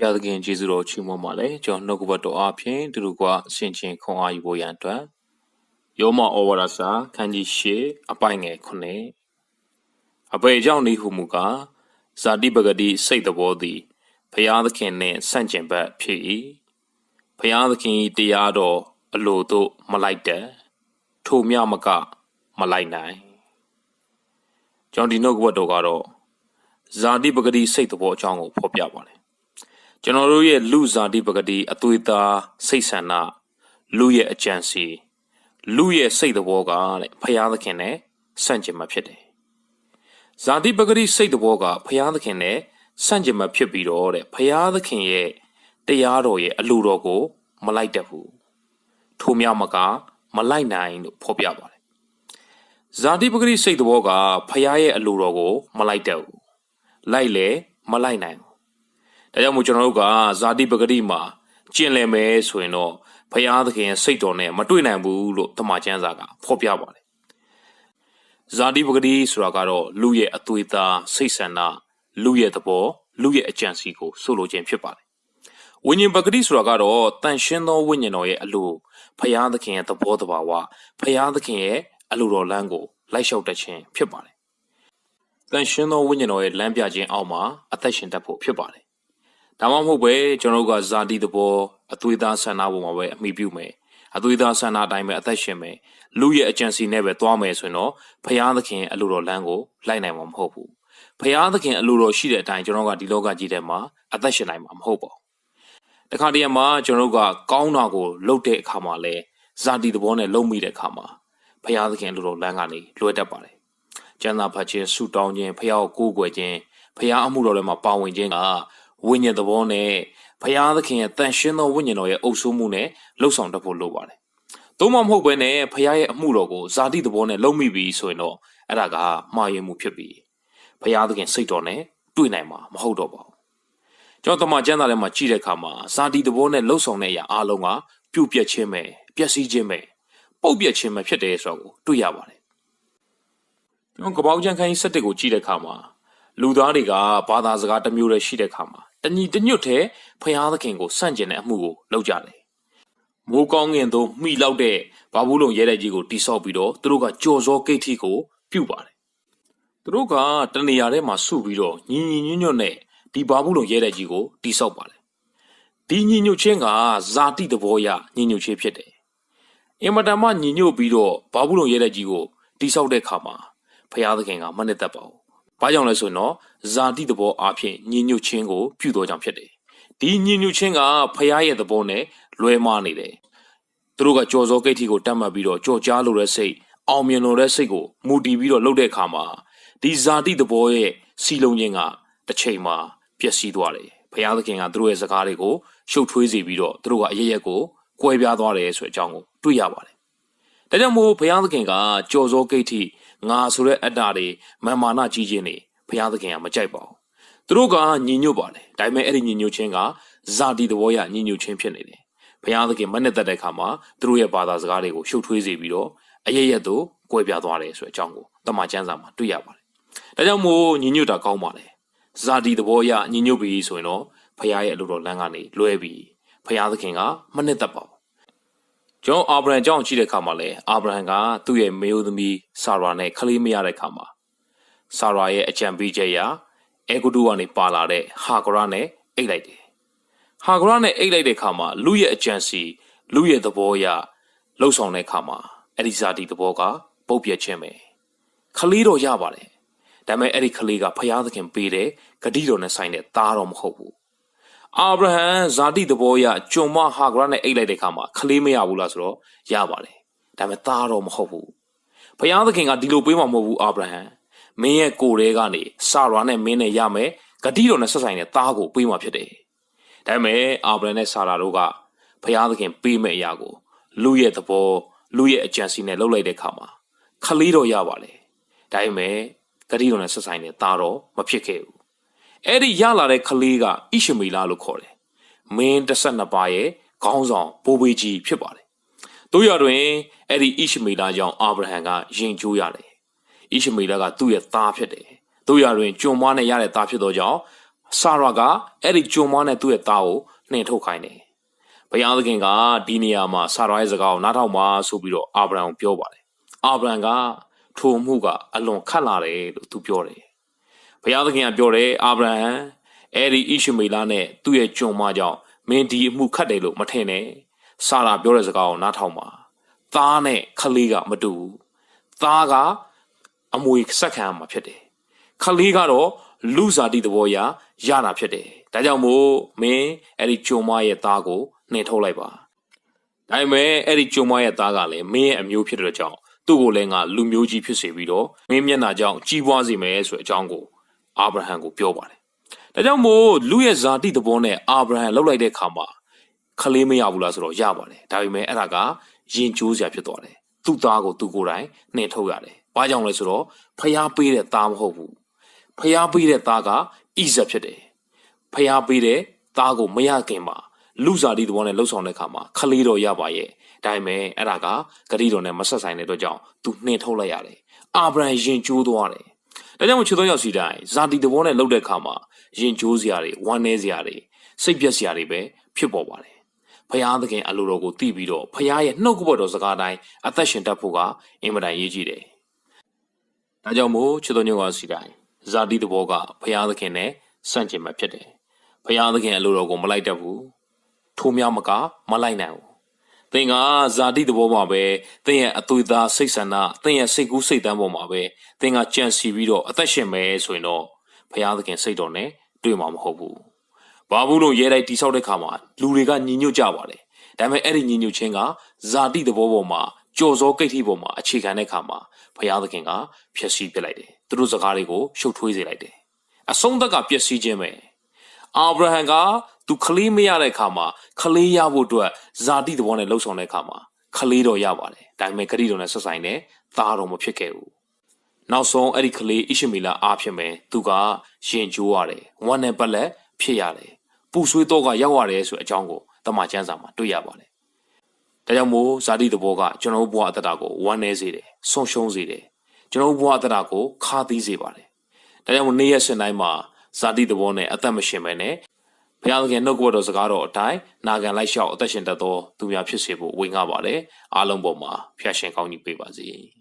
ဘုရားသခင်ကျေးဇူးတော်ချီးမွမ်းပါလေကျွန်တော်နှုတ်ကပတ်တော်အားဖြင့်သူတို့ကဆင်ခြင်ခွန်အားယူဖို့ရန်အတွက်ယောမဩဝါဒစာခန်းကြီး၈အပိုင်ငယ်9အပေကြောင့်နေဟုမူကားဇာတိပဂတိစိတ်တော်သည်ဘုရားသခင်နှင့်ဆန့်ကျင်ဘက်ဖြစ်၏ဘုရားသခင်၏တရားတော်အလိုတို့မလိုက်တဲ့ထိုမြမကမလိုက်နိုင်ကျွန်တော်ဒီနှုတ်ကပတ်တော်ကတော့ဇာတိပဂတိစိတ်တော်အကြောင်းကိုဖော်ပြပါတယ် ကျွန်တော်တို့ရဲ့လူဇာတိပဂတိအသွေးသားစိတ်ဆန္ဒလူရဲ့အကြံစီလူရဲ့စိတ်တော်ကတဲ့ဖရာသခင်နဲ့ဆန့်ကျင်မှာဖြစ်တယ်။ဇာတိပဂတိစိတ်တော်ကဖရာသခင်နဲ့ဆန့်ကျင်မှာဖြစ်ပြီးတော့တဲ့ဖရာသခင်ရဲ့တရားတော်ရဲ့အလိုတော်ကို မလိုက်တတ်ဘူး။ထိုများမကမလိုက်နိုင်လို့ဖော်ပြပါတယ်။ဇာတိပဂတိစိတ်တော်ကဖရာရဲ့အလိုတော်ကို မလိုက်တတ်ဘူး။လိုက်လေမလိုက်နိုင်ဘူး ဒါကြောင့်မို့ကျွန်တော်တို့ကဇာတိပဂတိမှာကျင့်လည်မယ်ဆိုရင်တော့ဘုရားသခင်ရဲ့စိတ်တော်နဲ့မတွေ့နိုင်ဘူးလို့တမန်ကျမ်းစာကဖော်ပြပါတယ်။ဇာတိပဂတိဆိုတာကတော့လူရဲ့အသွေးသားစိတ်ဆန္ဒလူရဲ့သဘောလူရဲ့အကြံစီကိုဆိုလိုခြင်းဖြစ်ပါတယ်။ဝိညာဉ်ပဂတိဆိုတာကတော့တန်ရှင်းသောဝိညာဉ်တော်ရဲ့အလိုဘုရားသခင်ရဲ့သဘောတဘာဝဘုရားသခင်ရဲ့အလိုတော်လမ်းကိုလိုက်လျှောက်တတ်ခြင်းဖြစ်ပါတယ်။တန်ရှင်းသောဝိညာဉ်တော်ရဲ့လမ်းပြခြင်းအောက်မှာအသက်ရှင်တတ်ဖို့ဖြစ်ပါတယ် ဒါမှမဟုတ်ပဲကျွန်တော်တို့ကဇာတိသဘောအသွေးသားဆန္ဒပေါ်မှာပဲအမိပြုမယ်အသွေးသားဆန္ဒအတိုင်းပဲအသက်ရှင်မယ်လူရဲ့အကြံစီနဲ့ပဲသွားမယ်ဆိုရင်တော့ဖရာသခင်အလိုတော်လမ်းကိုလိုက်နိုင်မှာမဟုတ်ဘူးဖရာသခင်အလိုတော်ရှိတဲ့အတိုင်းကျွန်တော်ကဒီလောကကြီးထဲမှာအသက်ရှင်နိုင်မှာမဟုတ်ပါဘူးတခါတည်းမှာကျွန်တော်တို့ကကောင်းတာကိုလုပ်တဲ့အခါမှာလဲဇာတိသဘောနဲ့လုံမိတဲ့အခါမှာဖရာသခင်အလိုတော်လမ်းကနေလွဲတတ်ပါတယ်ကျမ်းစာဖတ်ခြင်းဆုတောင်းခြင်းဖရာကိုကိုးကွယ်ခြင်းဖရာအမှုတော်ထဲမှာပါဝင်ခြင်းက ဝိညာဉ်သဘောနဲ့ဘုရားသခင်ရဲ့တန်ရှင်းသောဝိညာဉ်တော်ရဲ့အုပ်စိုးမှုနဲ့လှုပ်ဆောင်တတ်ဖို့လိုပါတယ်။သို့မှမဟုတ်ဘဲနဲ့ဘုရားရဲ့အမှုတော်ကိုဇာတိသဘောနဲ့လုံမိပြီဆိုရင်တော့အဲ့ဒါကမှားယွင်းမှုဖြစ်ပြီးဘုရားသခင်စိတ်တော်နဲ့တွေ့နိုင်မှာမဟုတ်တော့ပါဘူး။ကျွန်တော်တမန်ကျမ်းစာထဲမှာကြည့်တဲ့အခါမှာဇာတိသဘောနဲ့လှုပ်ဆောင်တဲ့အရာအလုံးကပြုတ်ပြက်ခြင်းပဲပျက်စီးခြင်းပဲပုတ်ပြက်ခြင်းပဲဖြစ်တယ်ဆိုတော့တွေ့ရပါတယ်။ကျွန်တော်ကပောက်ချန်ခိုင်းစက်တက်ကိုကြည့်တဲ့အခါမှာလူသားတွေကဘာသာစကားတစ်မျိုးတည်းရှိတဲ့အခါမှာ တညီတညွတ်တဲ့ဖျားသခင်ကိုစန့်ကျင်တဲ့အမှုကိုလုပ်ကြတယ်။မိုးကောင်းငင်သို့မှီလောက်တဲ့ဘာဘူးလုံရဲတဲ့ကြီးကိုတိဆောက်ပြီးတော့သူတို့ကကြော်စောကိတ်ထီကိုပြုတ်ပါတယ်။သူတို့ကတနေရာထဲမှာစုပြီးတော့ညီညီညွတ်ညွတ်နဲ့ဒီဘာဘူးလုံရဲတဲ့ကြီးကိုတိဆောက်ပါတယ်။ဒီညီညွတ်ခြင်းကဇာတိသဘောရညီညွတ်ခြင်းဖြစ်တယ်။အင်မတန်မှညီညွတ်ပြီးတော့ဘာဘူးလုံရဲတဲ့ကြီးကိုတိဆောက်တဲ့အခါမှာဖျားသခင်ကမနစ်သက်ပါဘူး။ ဘာကြောင့်လဲဆိုရင်တော့ဇာတိသဘောအဖြစ်ညင်ညွတ်ခြင်းကိုပြုတော်ကြောင့်ဖြစ်တယ်။ဒီညင်ညွတ်ခြင်းကဖရာရဲ့သဘောနဲ့လွဲမှားနေတယ်။သူတို့ကကြော်စောကိတ်ထီကိုတတ်မှတ်ပြီးတော့ကြော်ကြားလိုတဲ့စိတ်အောင်မြင်လိုတဲ့စိတ်ကိုမူတည်ပြီးတော့လုပ်တဲ့အခါမှာဒီဇာတိသဘောရဲ့စီလုံးခြင်းကတစ်ချိန်မှာပျက်စီးသွားတယ်။ဖရာသခင်ကသူတို့ရဲ့စကားတွေကိုရှုပ်ထွေးစေပြီးတော့သူတို့ကအရရက်ကိုကွဲပြားသွားတယ်ဆိုတဲ့အကြောင်းကိုတွေ့ရပါတယ်။ဒါကြောင့်မို့ဘုရားသခင်ကကြော်စောကိတ်ထီ ငါဆိုတဲ့အတ္တတွေမာမာနကြီးခြင်းတွေဘုရားသခင်ကမကြိုက်ပါဘူးသူတို့ကညီညွတ်ပါတယ်ဒါပေမဲ့အဲ့ဒီညီညွတ်ခြင်းကဇာတိသဘောရညီညွတ်ခြင်းဖြစ်နေတယ်ဘုရားသခင်မနဲ့တက်တဲ့အခါမှာသူတို့ရဲ့ဘာသာစကားတွေကိုရှုပ်ထွေးစေပြီးတော့အရရက်တို့ကွဲပြားသွားတယ်ဆိုတဲ့အကြောင်းကိုတမန်ကျမ်းစာမှာတွေ့ရပါတယ်ဒါကြောင့်မို့ညီညွတ်တာကောင်းပါလေဇာတိသဘောရညီညွတ်ပြီဆိုရင်တော့ဘုရားရဲ့အလိုတော်လမ်းကနေလွဲပြီးဘုရားသခင်ကမနဲ့တက်ပါဘူး ကျွန်တော်အာဗြဟံကြောင့်ကြည့်တဲ့အခါမှာလည်းအာဗြဟံကသူ့ရဲ့မေယိုသမီးဆာရာနဲ့ခလေးမရတဲ့အခါမှာဆာရာရဲ့အကြံပေးချက်အရအဲဂုတုကနေပါလာတဲ့ဟာဂရနဲ့အိတ်လိုက်တယ်။ဟာဂရနဲ့အိတ်လိုက်တဲ့အခါမှာလူရဲ့အကြံစီလူရဲ့သဘောအရလှုပ်ဆောင်တဲ့အခါမှာအဲ့ဒီဇာတိသဘောကပုတ်ပြက်ခြင်းပဲ။ခလေးတော့ရပါတယ်။ဒါပေမဲ့အဲ့ဒီခလေးကဖျားသခင်ပေးတဲ့ဂတိတော်နဲ့ဆိုင်တဲ့သားတော်မဟုတ်ဘူး။ အာဗြဟံဇာတိသဘောအရဂျွန်မဟာဂရနဲ့အိတ်လိုက်တဲ့အခါမှာခလေးမရဘူးလားဆိုတော့ရပါတယ်။ဒါပေမဲ့သားတော်မဟုတ်ဘူး။ဖျားသခင်ကဒီလိုပေးမှာမဟုတ်ဘူးအာဗြဟံ။မင်းရဲ့ကိုယ်တဲကနေစာရာနဲ့မင်းနဲ့ရမယ်ဂတိတော်နဲ့ဆက်ဆိုင်တဲ့သားကိုပေးမှဖြစ်တယ်။ဒါပေမဲ့အာဗြဟံနဲ့ဆာရာတို့ကဘုရားသခင်ပေးမဲ့အရာကိုလူရဲ့သဘောလူရဲ့အကြံစီနဲ့လှုပ်လိုက်တဲ့အခါမှာခလေးတော်ရပါလေ။ဒါပေမဲ့ဂတိတော်နဲ့ဆက်ဆိုင်တဲ့သားတော်မဖြစ်ခဲ့ဘူး။ အဲ့ဒီရလာတဲ့ခလေးကဣရှမေလလို့ခေါ်တယ်။မင်း၁၂ပါးရဲ့ခေါင်းဆောင်ဘိုးဘေးကြီးဖြစ်ပါတယ်။တို့ရတွင်အဲ့ဒီဣရှမေလကြောင့်အာဗြဟံကယင်ကျိုးရတယ်ဣရှမေလကသူ့ရဲ့သားဖြစ်တယ်။တို့ရတွင်ကျွန်မနဲ့ရတဲ့သားဖြစ်သောကြောင့်ဆာရာကအဲ့ဒီဂျွန်မွားနဲ့သူ့ရဲ့သားကိုနှင်ထုတ်ခိုင်းတယ်ဘုရားသခင်ကဒီနေရာမှာဆာရာရဲ့စကားကိုနားထောင်ပါဆိုပြီးတော့အာဗြဟံကိုပြောပါတယ်အာဗြဟံကထိုမှုကအလွန်ခက်လာတယ်လို့သူပြောတယ် ဘုရားသခင်ကပြောတယ်အာဗြဟံအဲ့ဒီဣရှမေလနဲ့သူ့ရဲ့ဂျွန်မွားကြောင့်မင်းဒီအမှုခတ်တယ်လို့မထင်နဲ့ဆာရာပြောတဲ့စကားကိုနားထောင်ပါသားနဲ့ခလေးကမတူဘူးသားကအမွေဆက်ခံရမှာဖြစ်တယ်ခလေးကတော့လူစားတိသဘောအရရတာဖြစ်တယ်ဒါကြောင့်မို့မင်းအဲ့ဒီဂျွန်မွားရဲ့သားကိုနှင်ထုတ်လိုက်ပါဒါပေမဲ့အဲ့ဒီဂျွန်မွားရဲ့သားကလည်းမင်းရဲ့အမျိုးဖြစ်တဲ့ကြောင့်သူ့ကိုလည်းငါလူမျိုးကြီးဖြစ်စေပြီးတော့မင်းမျက်နှာကြောင့်ကြီးပွားစေမယ်ဆိုတဲ့အကြောင်းကို အာဗြဟံကိုပြောပါတယ်ဒါကြောင့်မို့လူရဲ့ဇာတိသဘောနဲ့အာဗြဟံလှုပ်လိုက်တဲ့အခါမှာခလေးမရဘူးလားဆိုတော့ရပါတယ်ဒါပေမဲ့အဲ့ဒါကယဉ်ကျိုးစရာဖြစ်သွားတယ်သူ့သားကိုသူကိုယ်တိုင်နှင်ထုတ်ရတယ်ဘာကြောင့်လဲဆိုတော့ဖျားပေးတဲ့သားမဟုတ်ဘူးဖျားပေးတဲ့သားကဣဇက်ဖြစ်တယ်ဖျားပေးတဲ့သားကိုမရခင်မှာလူစားတိသဘောနဲ့လှုပ်ဆောင်တဲ့အခါမှာခလေးတော်ရပါရဲ့ဒါပေမဲ့အဲ့ဒါကဂရိတော်နဲ့မဆက်ဆိုင်တဲ့အတွက်ကြောင့်သူနှင်ထုတ်လိုက်ရတယ်အာဗြဟံယဉ်ကျိုးသွားတယ် ဒါကြောင့်မို့ချစ်တော်ရောက်စီတိုင်းဇာတိသဘောနဲ့လှုပ်တဲ့အခါမှာယဉ်ကျိုးစရာတွေဝမ်းနည်းစရာတွေစိတ်ပြက်စရာတွေပဲဖြစ်ပေါ်ပါတယ်ဖရာသခင်အလိုတော်ကိုသိပြီးတော့ဖရာရဲ့နှုတ်ကပတ်တော်စကားတိုင်းအသက်ရှင်တတ်ဖို့ကအင်မတန်ရေးကြည့်တယ်။ဒါကြောင့်မို့ချစ်တော်ညောကစီတိုင်းဇာတိသဘောကဖရာသခင်နဲ့ဆန့်ကျင်မှဖြစ်တယ်။ဖရာသခင်အလိုတော်ကိုမလိုက်တတ်ဘူး။ထိုးများမကမလိုက်နိုင်ဘူး။ သင်ကဇာတိသဘောမှာပဲသင်ရဲ့အသွေးသားစိတ်ဆန္ဒသင်ရဲ့စိတ်ကူးစိတ်တမ်းပေါ်မှာပဲသင်ကကြံစီပြီးတော့အသက်ရှင်မယ်ဆိုရင်တော့ဖရာသခင်စိတ်တော်နဲ့တွေ့မှာမဟုတ်ဘူး။ဘာဘူးလို့ရဲတိုက်တိဆောက်တဲ့ခါမှာလူတွေကညီညွတ်ကြပါတယ်။ဒါပေမဲ့အဲ့ဒီညီညွတ်ခြင်းကဇာတိသဘောပေါ်မှာကြော်စောကိတ်ထိပေါ်မှာအခြေခံတဲ့ခါမှာဖရာသခင်ကဖျက်ဆီးပစ်လိုက်တယ်။သူတို့စကားတွေကိုရှုပ်ထွေးစေလိုက်တယ်။အဆုံးသက်ကပျက်စီးခြင်းပဲ။အာဗြဟံက သူခလေးမရတဲ့ခါမှာခလေးရဖို့အတွက်ဇာတိသဘောနဲ့လှုပ်ဆောင်တဲ့ခါမှာခလေးတော့ရပါတယ်။ဒါပေမဲ့ဂရိတော်နဲ့ဆက်ဆိုင်တဲ့သားတော်မဖြစ်ခဲ့ဘူး။နောက်ဆုံးအဲ့ဒီကလေးဣရှမီလာအားဖြစ်မယ်သူကရင်ကျိုးရတယ်ဝမ်းနဲ့ပက်လက်ဖြစ်ရတယ်ပူဆွေးတော့ကရောက်ရတယ်ဆိုအကြောင်းကိုတမန်ကျမ်းစာမှာတွေ့ရပါတယ်ဒါကြောင့်မို့ဇာတိတဘောကကျွန်တော်ဘဝအတ္တတာကိုဝမ်းနည်းစေတယ်ဆုံးရှုံးစေတယ်ကျွန်တော်ဘဝအတ္တတာကိုခါသီးစေပါတယ်ဒါကြောင့်မို့နေ့ရက်စဉ်တိုင်းမှာဇာတိတဘောနဲ့အသက်မရှင်ပဲနဲ့ ဘုရားသခင်နှုတ်ကပတ်တော်စကားတော်အတိုင်းနာခံလိုက်လျှောက်အသက်ရှင်တတ်သောသူများဖြစ်စေဖို့ဝေငှပါတယ်အားလုံးပေါ်မှာဖျာရှင်ကောင်းကြီးပေးပါစေ။